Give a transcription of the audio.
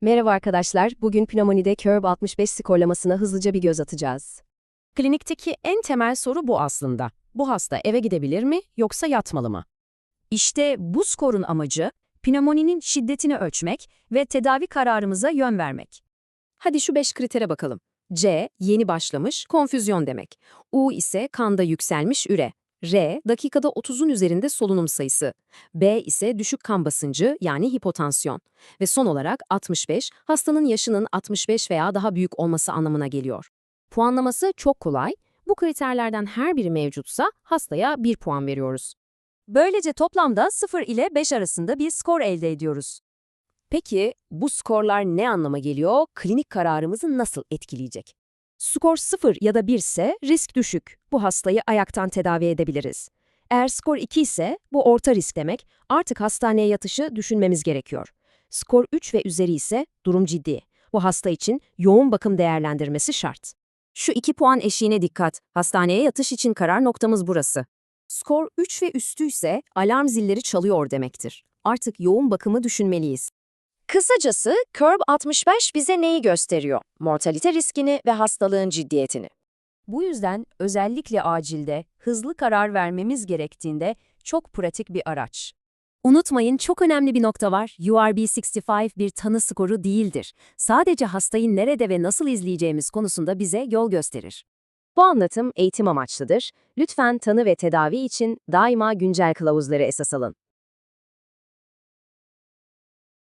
Merhaba arkadaşlar, bugün pneumonide CURB 65 skorlamasına hızlıca bir göz atacağız. Klinikteki en temel soru bu aslında. Bu hasta eve gidebilir mi yoksa yatmalı mı? İşte bu skorun amacı, pneumoninin şiddetini ölçmek ve tedavi kararımıza yön vermek. Hadi şu 5 kritere bakalım. C, yeni başlamış, konfüzyon demek. U ise kanda yükselmiş üre. R, dakikada 30'un üzerinde solunum sayısı. B ise düşük kan basıncı yani hipotansiyon. Ve son olarak 65, hastanın yaşının 65 veya daha büyük olması anlamına geliyor. Puanlaması çok kolay. Bu kriterlerden her biri mevcutsa hastaya 1 puan veriyoruz. Böylece toplamda 0 ile 5 arasında bir skor elde ediyoruz. Peki bu skorlar ne anlama geliyor? Klinik kararımızı nasıl etkileyecek? Skor 0 ya da 1 ise risk düşük. Bu hastayı ayaktan tedavi edebiliriz. Eğer skor 2 ise bu orta risk demek. Artık hastaneye yatışı düşünmemiz gerekiyor. Skor 3 ve üzeri ise durum ciddi. Bu hasta için yoğun bakım değerlendirmesi şart. Şu 2 puan eşiğine dikkat. Hastaneye yatış için karar noktamız burası. Skor 3 ve üstü ise alarm zilleri çalıyor demektir. Artık yoğun bakımı düşünmeliyiz. Kısacası CURB 65 bize neyi gösteriyor? Mortalite riskini ve hastalığın ciddiyetini. Bu yüzden özellikle acilde, hızlı karar vermemiz gerektiğinde çok pratik bir araç. Unutmayın çok önemli bir nokta var. URB65 bir tanı skoru değildir. Sadece hastayı nerede ve nasıl izleyeceğimiz konusunda bize yol gösterir. Bu anlatım eğitim amaçlıdır. Lütfen tanı ve tedavi için daima güncel kılavuzları esas alın.